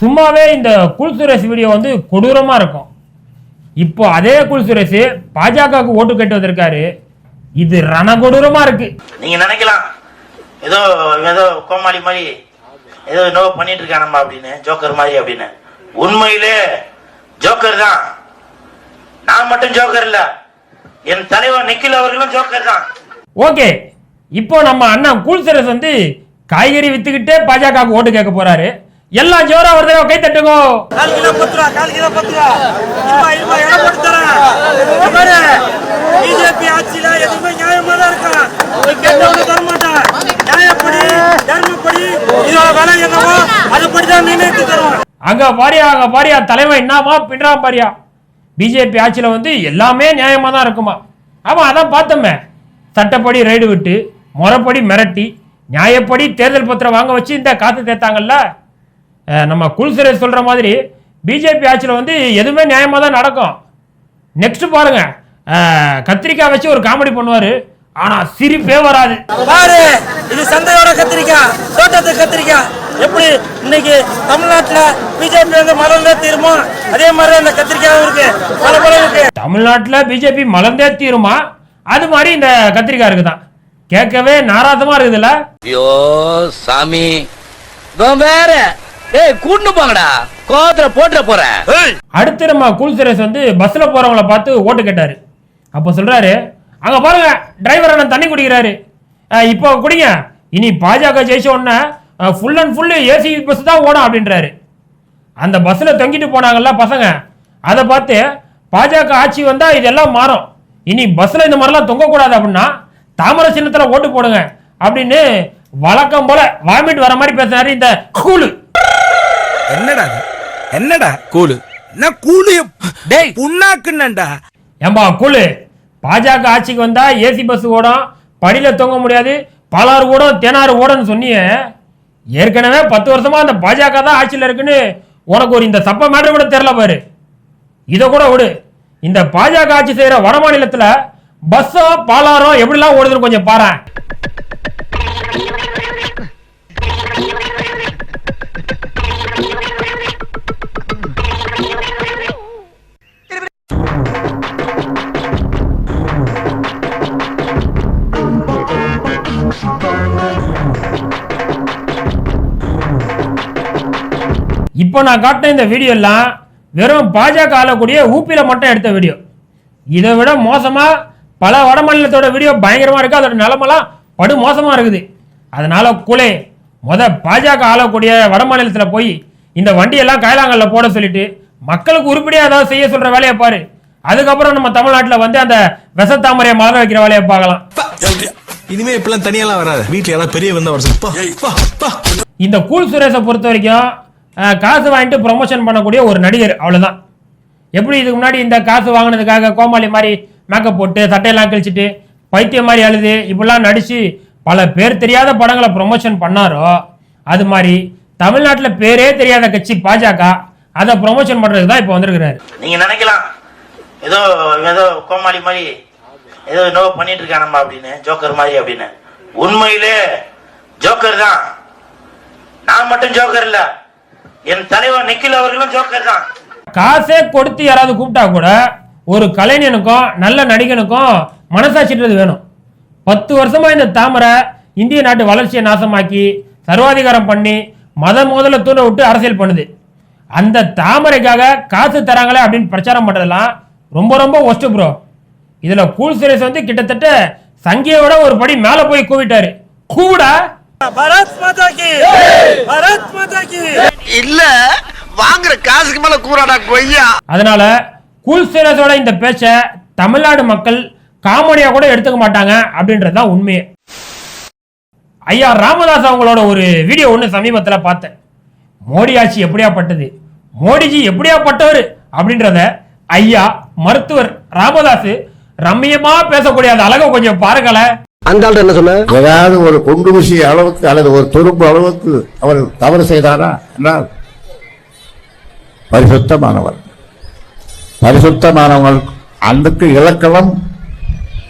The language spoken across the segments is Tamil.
சும்மாவே இந்த குல் சுரேஷ் வீடியோ வந்து கொடூரமா இருக்கும். இப்போ அதே குல் சுரேஷ் பாஜகவுக்கு ஓட்டு கேட்டு வந்திருக்காரு. இது ரண கொடூரமா இருக்கு. நீங்க நினைக்கலாம். ஏதோ ஏதோ கோமாளி மாதிரி ஏதோ என்னவோ பண்ணிட்டு இருக்கானம்மா அப்படின்னு ஜோக்கர் மாதிரி அப்படின்னு. உண்மையிலே ஜோக்கர் தான். நான் மட்டும் ஜோக்கர் இல்ல. என் தலைவர் நிக்கில் அவர்களும் ஜோக்கர் தான். ஓகே. இப்போ நம்ம அண்ணன் கூல் சுரேஷ் வந்து காய்கறி வித்துக்கிட்டே பாஜகவுக்கு ஓட்டு கேட்க போறாரு. எல்லாம் ஜோரா வருதே கை தட்டுங்கோ. கால் கிலோ பத்து ரூபா கால் கிலோ பத்து ரூபா இடம் போட்டு தரேன். பிஜேபி ஆட்சியில எதுவுமே நியாயமா தான் இருக்கும் நீ கேட்டவங்க தர மாட்டான். நியாயப்படி தர்மப்படி இதோட விலை என்னவோ அதுபடி தான் நிர்ணயித்து தருவோம் அங்க பாரியா அங்க பாரியா தலைவன் என்னமா பின்றா பாரியா. பிஜேபி ஆட்சியில வந்து எல்லாமே நியாயமா தான் இருக்குமா? ஆமா அதான் பார்த்தோமே. சட்டப்படி ரைடு விட்டு முறைப்படி மிரட்டி நியாயப்படி தேர்தல் பத்திரம் வாங்க வச்சு இந்த காத்து தேத்தாங்கல்ல? நம்ம குல்சுரேஷ் சொல்ற மாதிரி பிஜேபி ஆட்சியில வந்து எதுவுமே நியாயமா தான் நடக்கும். நெக்ஸ்ட் பாருங்க. கத்திரிக்காய் வச்சு ஒரு காமெடி பண்ணுவாரு. ஆனா சிரிப்பே வராது. பாரு இது சந்தையோட கத்திரிக்காய் தோட்டத்து கத்திரிக்காய். எப்படி இன்னைக்கு தமிழ்நாட்டுல பிஜேபி வந்து மலர்ந்தே தீருமோ? அதே மாதிரி அந்த கத்திரிக்காயும் இருக்கு பல பல இருக்கு. தமிழ்நாட்டில் பிஜேபி மலர்ந்தே தீருமா? அது மாதிரி இந்த கத்திரிக்காய் இருக்குதான். கேட்கவே நாராசமா இருக்குதுல்ல? ஐயோ சாமி. வேற. ஏய் கூட்டு போங்கடா. கோவத்துல போட்டுற போறேன் அடுத்து நம்ம கூல் சுரேஷ் வந்து பஸ்ல போறவங்கள பார்த்து ஓட்டு கேட்டாரு. அப்போ சொல்றாரு அங்க பாருங்க டிரைவர் அண்ணன் தண்ணி குடிக்கிறாரு. இப்போ குடிங்க. இனி பாஜக ஜெயிச்ச உடனே full and full AC bus தான் ஓடும் அப்படின்றாரு. அந்த பஸ்ல தொங்கிட்டு போனாங்கல்ல பசங்க. அதை பார்த்து பாஜக ஆட்சி வந்தா இதெல்லாம் மாறும். இனி பஸ்ல இந்த மாதிரிலாம் தொங்கக்கூடாது அப்படின்னா தாமரை சின்னத்துல ஓட்டு போடுங்க அப்படின்னு வழக்கம் போல வாமிட் வர மாதிரி பேசினாரு இந்த கூலு. என்னடா? என்னடா? கூலு. என்ன கூலு? டேய். புண்ணாக்குன்னண்டா ஏம்பா கூலு. பாஜக ஆட்சிக்கு வந்தா ஏசி பஸ் ஓடும் படியில தொங்க முடியாது பாலாறு ஓடும் தேனாறு ஓடும்னு சொன்னியே. ஏற்கனவே பத்து வருஷமா அந்த பாஜக தான் ஆட்சியில் இருக்குன்னு உனக்கு ஒரு இந்த சப்ப மேட்ரு கூட தெரியல பாரு. இதை கூட விடு. இந்த பாஜக ஆட்சி செய்யற வட மாநிலத்துல பஸ்ஸோ பாலாரோ எப்படிலாம் ஓடுதுன்னு கொஞ்சம் பாரேன். இப்போ நான் காட்டின இந்த வீடியோ எல்லாம் வெறும் பாஜக ஆளக்கூடிய ஊப்பில மட்டும் எடுத்த வீடியோ. இதை விட மோசமா பல வட மாநிலத்தோட வீடியோ பயங்கரமா இருக்கு. அதோட நிலமெல்லாம் படு மோசமா இருக்குது. அதனால குலே முத பாஜக ஆளக்கூடிய வட மாநிலத்துல போய் இந்த வண்டியெல்லாம் கைலாங்கல்ல போட சொல்லிட்டு மக்களுக்கு உருப்படியா ஏதாவது செய்ய சொல்ற வேலையை பாரு. அதுக்கப்புறம் நம்ம தமிழ்நாட்டுல வந்து அந்த விசத்தாமரையை மலர வைக்கிற வேலையை பார்க்கலாம். இனிமே இப்பெல்லாம் தனியெல்லாம் வராது. வீட்டுல யாராவது பெரிய வந்தா. இந்த கூல் சுரேஷை பொறுத்த வரைக்கும் காசு வாங்கிட்டு ப்ரொமோஷன் பண்ணக்கூடிய ஒரு நடிகர் அவ்வளவுதான். எப்படி இதுக்கு முன்னாடி இந்த காசு வாங்கினதுக்காக கோமாளி மாதிரி மேக்கப் போட்டு சட்டையெல்லாம் கிழிச்சிட்டு பைத்தியம் மாதிரி அழுது இப்படிலாம் நடிச்சு பல பேர் தெரியாத படங்களை ப்ரொமோஷன் பண்ணாரோ அது மாதிரி தமிழ்நாட்டில் பேரே தெரியாத கட்சி பாஜக அதை ப்ரொமோஷன் பண்றதுக்கு தான் இப்போ வந்திருக்கிறாரு. நீங்க நினைக்கலாம். ஏதோ ஏதோ கோமாளி மாதிரி ஏதோ என்னவோ பண்ணிட்டு இருக்கானம்மா அப்படின்னு ஜோக்கர் மாதிரி அப்படின்னு. உண்மையிலே ஜோக்கர் தான். நான் மட்டும் ஜோக்கர் இல்ல. என் தலைவர் நிக்கில் அவர்களும் ஜோக்கர் தான். காசே கொடுத்து யாராவது கூப்பிட்டா கூட ஒரு கலைஞனுக்கும் நல்ல நடிகனுக்கும் மனசாட்சின்றது வேணும். பத்து வருஷமா இந்த தாமரை இந்திய நாட்டு வளர்ச்சியை நாசமாக்கி சர்வாதிகாரம் பண்ணி மத மோதல தூண்ட விட்டு அரசியல் பண்ணுது. அந்த தாமரைக்காக காசு தராங்களே அப்படின்னு பிரச்சாரம் பண்றதெல்லாம் ரொம்ப ரொம்ப ஒஸ்ட் ப்ரோ இதுல கூல் சுரேஷ் வந்து கிட்டத்தட்ட சங்கியோட ஒரு படி மேல போய் கூவிட்டாரு. கூடா பரத் மாதா கி! பரத் மாதா கி! இல்ல வாங்குற காசுக்கு மேல கூறாடா கொய்யா. அதனால கூல் சுரேஷோட இந்த பேச்சை தமிழ்நாடு மக்கள் காமெடியா கூட எடுத்துக்க மாட்டாங்க அப்படின்றது தான் உண்மையே. ஐயா ராமதாஸ் அவங்களோட ஒரு வீடியோ ஒன்று சமீபத்தில் பார்த்தேன். மோடி ஆட்சி எப்படியாப்பட்டது? மோடிஜி எப்படியாப்பட்டவர்? அப்படின்றத ஐயா மருத்துவர் ராமதாஸ் ரம்மியமா பேசக்கூடிய அந்த அழகை கொஞ்சம் பாருங்களேன் அந்த என்ன சொன்ன? ஏதாவது ஒரு குண்டு ஊசி அளவுக்கு அல்லது ஒரு துரும்பு அளவுக்கு அவர் தவறு செய்தாரா? என்றால் பரிசுத்தமானவர். பரிசுத்தமானவர் அதுக்கு இலக்கணம்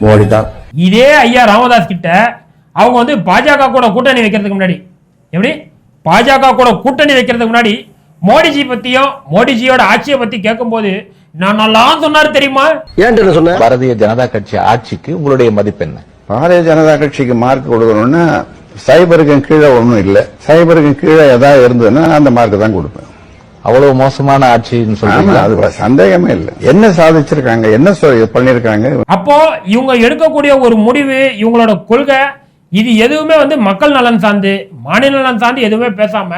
மோடிதான் இதே ஐயா ராமதாஸ் கிட்ட அவங்க வந்து பாஜக கூட கூட்டணி வைக்கிறதுக்கு முன்னாடி எப்படி? பாஜக கூட கூட்டணி வைக்கிறதுக்கு முன்னாடி மோடிஜி பத்தியும் மோடிஜியோட ஆட்சியை பத்தி கேட்கும்போது நான் நல்லா சொன்னாரு தெரியுமா? என்ன சொன்ன? பாரதிய ஜனதா கட்சி ஆட்சிக்கு உங்களுடைய மதிப்பு என்ன? பாரதிய ஜனதா கட்சிக்கு மார்க் கொடுக்கணும்னா சைபருக்கு கீழே ஒன்றும் இல்லை. சைபருக்கு கீழே ஏதாவது இருந்ததுன்னா அந்த மார்க் தான் கொடுப்பேன். அவ்வளவு மோசமான ஆட்சின்னு ஆமா, சொல்றீங்களா அது சந்தேகமே இல்லை. என்ன சாதிச்சிருக்காங்க? என்ன பண்ணிருக்காங்க? அப்போ இவங்க எடுக்கக்கூடிய ஒரு முடிவு இவங்களோட கொள்கை இது எதுவுமே வந்து மக்கள் நலன் சார்ந்து மாநில நலன் சார்ந்து எதுவுமே பேசாம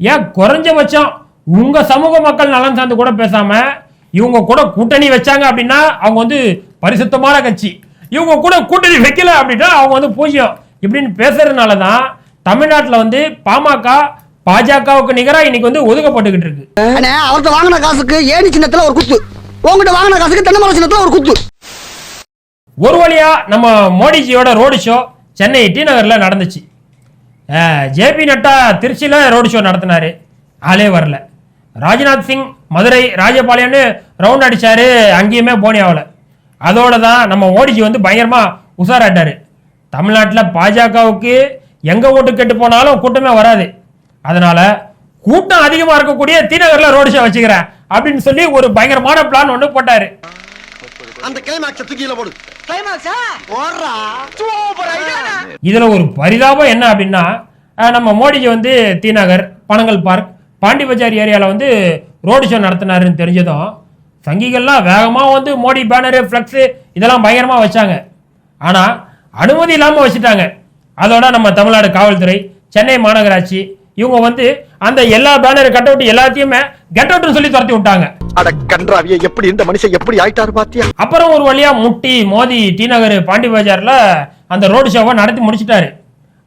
ஏன் குறைஞ்சபட்சம் உங்க சமூக மக்கள் நலன் சார்ந்து கூட பேசாம இவங்க கூட கூட்டணி வச்சாங்க அப்படின்னா அவங்க வந்து பரிசுத்தமான கட்சி. இவங்க கூட கூட்டணி வைக்கல அப்படின்னா அவங்க வந்து பூஜ்யம் இப்படின்னு பேசுறதுனால தான் தமிழ்நாட்டில் வந்து பாமக பாஜகவுக்கு நிகராக இன்னைக்கு வந்து ஒதுக்கப்பட்டுக்கிட்டு இருக்கு. அவர்கிட்ட வாங்கின காசுக்கு ஏணி சின்னத்துல ஒரு குத்து. உங்ககிட்ட வாங்கின காசுக்கு தென்னை மரம் சின்னத்துல ஒரு குத்து. ஒரு வழியா நம்ம மோடிஜியோட ரோடு ஷோ சென்னை டி நகர்ல நடந்துச்சு. ஜேபி நட்டா திருச்சியில ரோடு ஷோ நடத்தினாரு. ஆளே வரல. ராஜ்நாத் சிங் மதுரை ராஜபாளையம்னு ரவுண்ட் அடிச்சாரு அங்கேயுமே போனி ஆகல. அதோட தான் நம்ம மோடிஜி வந்து பயங்கரமா உஷாராட்டாரு தமிழ்நாட்டில் பாஜகவுக்கு எங்க ஓட்டு கெட்டு போனாலும் கூட்டமே வராது. அதனால கூட்டம் அதிகமா இருக்கக்கூடிய டி நகர்ல ரோடு ஷோ வச்சுக்கிறேன் அப்படின்னு சொல்லி ஒரு பயங்கரமான பிளான் ஒன்று போட்டாரு. அந்த கிளைமாக்ஸ் தூக்கில போடு. கிளைமாக்ஸா போடுறா. சூப்பர் ஐடியா இதுல ஒரு பரிதாபம் என்ன அப்படின்னா நம்ம மோடிஜி வந்து டி நகர் பனங்கல் பார்க் பாண்டி பஜார் ஏரியாவில் வந்து ரோடு ஷோ நடத்தினாருன்னு தெரிஞ்சதும் சங்கிகள்லாம் வேகமாக வந்து மோடி பேனரு ஃப்ளெக்ஸு இதெல்லாம் பயங்கரமாக வச்சாங்க. ஆனால் அனுமதி இல்லாமல் வச்சுட்டாங்க. அதோட நம்ம தமிழ்நாடு காவல்துறை சென்னை மாநகராட்சி இவங்க வந்து அந்த எல்லா பேனர் கட் அவுட் எல்லாத்தையுமே கெட் அவுட்னு சொல்லி துரத்தி விட்டாங்க. அட கன்றாவிய எப்படி இந்த மனுஷன் எப்படி ஆயிட்டாரு பாத்தியா? அப்புறம் ஒரு வழியா முட்டி மோதி டி நகர் பாண்டி பஜார்ல அந்த ரோடு ஷோவை நடத்தி முடிச்சிட்டாரு.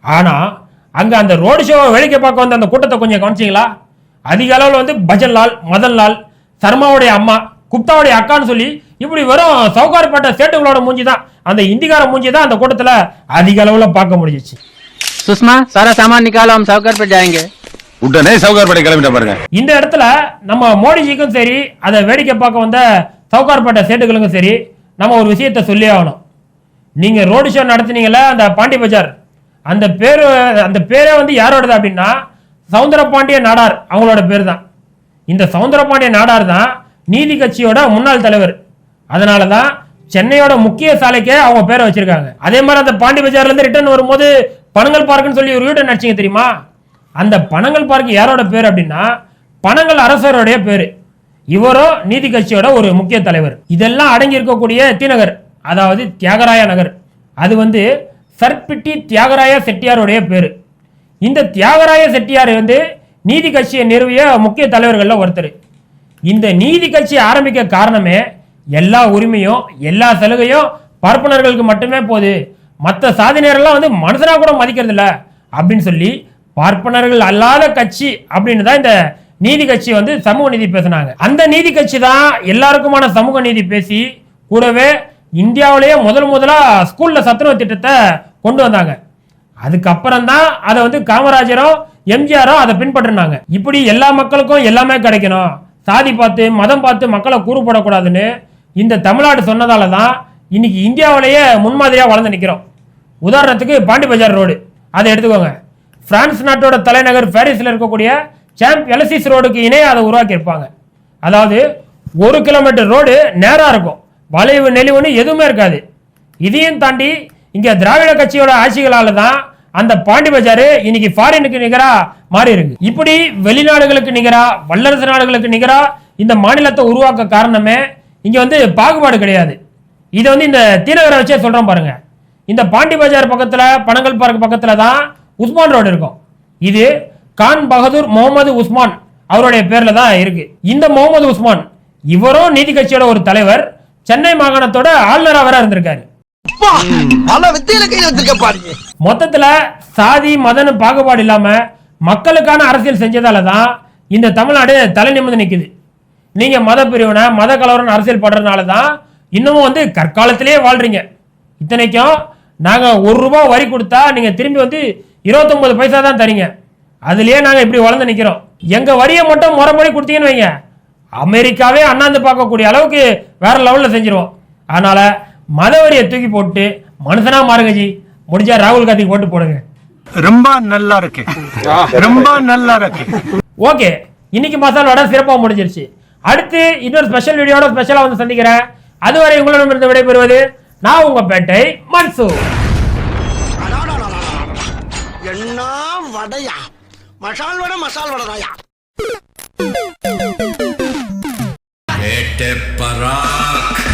ஆனா அங்க அந்த ரோடு ஷோவை வேடிக்கை பார்க்க வந்த அந்த கூட்டத்தை கொஞ்சம் கவனிச்சிங்களா? அதிக அளவில் வந்து பஜன்லால் மதன்லால் சர்மாவுடைய அம்மா குப்தாவுடைய அக்கான்னு சொல்லி இப்படி வெறும் சவுகார்பேட்டை சேட்டுகளோட மூஞ்சி தான் அந்த இந்திக்கார மூஞ்சி தான் அந்த கூட்டத்துல அதிக அளவில் பார்க்க முடிஞ்சிச்சு. सुषमा सारा सामान निकालो हम साउकर पे जाएंगे உடனே சவுகார்பேட்டை கிளம்பிட்ட பாருங்க இந்த இடத்துல நம்ம மோடிஜிக்கும் சரி அதை வேடிக்கை பார்க்க வந்த சவுகார்பேட்டை சேட்டுகளுக்கும் சரி நம்ம ஒரு விஷயத்த சொல்லி ஆகணும் நீங்க ரோடு ஷோ நடத்துனீங்கல்ல அந்த பாண்டி பஜார் அந்த பேரு அந்த பேரே வந்து யாரோடது அப்படின்னா சவுந்தரபாண்டிய நாடார் அவங்களோட பேர் தான் இந்த சவுந்தரபாண்டிய நாடார் தான் நீதி கட்சியோட முன்னாள் தலைவர் அதனால தான் சென்னையோட முக்கிய சாலைக்கே அவங்க பேரை வச்சிருக்காங்க அதே மாதிரி அந்த பாண்டி பஜார்ல இருந்து ரிட்டர்ன் வரும்போது பனங்கல் பார்க்குன்னு சொல்லி ஒரு வீடு நடிச்சிங்க தெரியுமா? அந்த பனங்கல் பார்க் யாரோட பேர் அப்படின்னா பனங்கல் அரசருடைய பேர். இவரோ நீதி கட்சியோட ஒரு முக்கிய தலைவர். இதெல்லாம் அடங்கி இருக்கக்கூடிய தீநகர் அதாவது தியாகராய நகர். அது வந்து சர்பிட்டி தியாகராய செட்டியாருடைய பேர். இந்த தியாகராய செட்டியார் வந்து நீதி கட்சியை நிறுவிய முக்கிய தலைவர்களில் ஒருத்தர். இந்த நீதி கட்சி ஆரம்பிக்க காரணமே எல்லா உரிமையும் எல்லா சலுகையும் பார்ப்பனர்களுக்கு மட்டுமே போகுது. மற்ற சாதியினரெல்லாம் வந்து மனுஷனாக கூட மதிக்கிறது இல்லை அப்படின்னு சொல்லி பார்ப்பனர்கள் அல்லாத கட்சி அப்படின்னு தான் இந்த நீதி கட்சி வந்து சமூக நீதி பேசினாங்க. அந்த நீதி கட்சி தான் எல்லாருக்குமான சமூக நீதி பேசி கூடவே இந்தியாவிலேயே முதல் முதலாக ஸ்கூலில் சத்துணவு திட்டத்தை கொண்டு வந்தாங்க. அதுக்கப்புறம் தான் அதை வந்து காமராஜரும் எம்ஜிஆரும் அதை பின்பற்றினாங்க. இப்படி எல்லா மக்களுக்கும் எல்லாமே கிடைக்கணும். சாதி பார்த்து மதம் பார்த்து மக்களை கூறுபடக்கூடாதுன்னு இந்த தமிழ்நாடு சொன்னதால தான் இன்னைக்கு இந்தியாவிலேயே முன்மாதிரியாக வளர்ந்து நிற்கிறோம் உதாரணத்துக்கு பாண்டி பஜார் ரோடு. அதை எடுத்துக்கோங்க. பிரான்ஸ் நாட்டோட தலைநகர் பாரிஸில் இருக்கக்கூடிய சாம்ப் எலசிஸ் ரோடுக்கு இணையாக அதை உருவாக்கியிருப்பாங்க. அதாவது ஒரு கிலோமீட்டர் ரோடு நேராக இருக்கும். வளைவு நெளிவுன்னு எதுவுமே இருக்காது. இதையும் தாண்டி இங்கே திராவிட கட்சியோட ஆட்சிகளால் தான் அந்த பாண்டி பஜார் இன்னைக்கு ஃபாரினுக்கு நிகராக மாறி இருக்கு. இப்படி வெளிநாடுகளுக்கு நிகராக வல்லரசு நாடுகளுக்கு நிகராக இந்த மாநிலத்தை உருவாக்க காரணமே இங்கே வந்து பாகுபாடு கிடையாது. இதை வந்து இந்த தீநகரை வச்சே சொல்றோம் பாருங்க. இந்த பாண்டி பஜார் பக்கத்துல பனங்கல் பார்க் பக்கத்துல தான் உஸ்மான் ரோடு இருக்கும். இது கான் பகதூர் முகமது உஸ்மான் அவருடைய பேர்ல தான் இருக்கு. இந்த முகமது உஸ்மான் இவரும் நீதி கட்சியோட ஒரு தலைவர். சென்னை மாகாணத்தோட ஆளுநரா வேற இருந்திருக்காரு. மொத்தத்துல சாதி மதன்னு பாகுபாடு இல்லாம மக்களுக்கான அரசியல் செஞ்சதால தான் இந்த தமிழ்நாடு தலை நிமிர்ந்து நிற்குது நீங்க மத பிரிவினை மத கலவரம் அரசியல் படுறதுனால தான் இன்னமும் வந்து கற்காலத்திலேயே வாழ்றீங்க. இத்தனைக்கும் நாங்க ஒரு ரூபாய் வரி கொடுத்தா நீங்க திரும்பி வந்து இருபத்தொன்பது பைசா தான் தரீங்க. அதுலயே நாங்க இப்படி வளர்ந்து நிக்கிறோம். எங்க வரியை மட்டும் முறைப்படி கொடுத்தீங்கன்னு வைங்க. அமெரிக்காவே அண்ணாந்து பார்க்கக்கூடிய அளவுக்கு வேற லெவல்ல செஞ்சிருவோம். அதனால மத வரியை தூக்கி போட்டு மனுஷனா மாறுங்க ஜி. முடிஞ்சா ராகுல் காந்தி போட்டு போடுங்க. ரொம்ப நல்லா இருக்கு. ரொம்ப நல்லா இருக்கு. ஓகே. இன்னைக்கு மசால் வடை சிறப்பாக முடிஞ்சிருச்சு. அடுத்து இன்னொரு ஸ்பெஷல் வீடியோட ஸ்பெஷலாக வந்து சந்திக்கிறேன். அதுவரை உங்களிடமிருந்து விடைபெறுவது நான் உங்க பேட்டை மன்சூர். என்ன வடையா? மசால் வடை மசால் வடைதாயா? பராக்.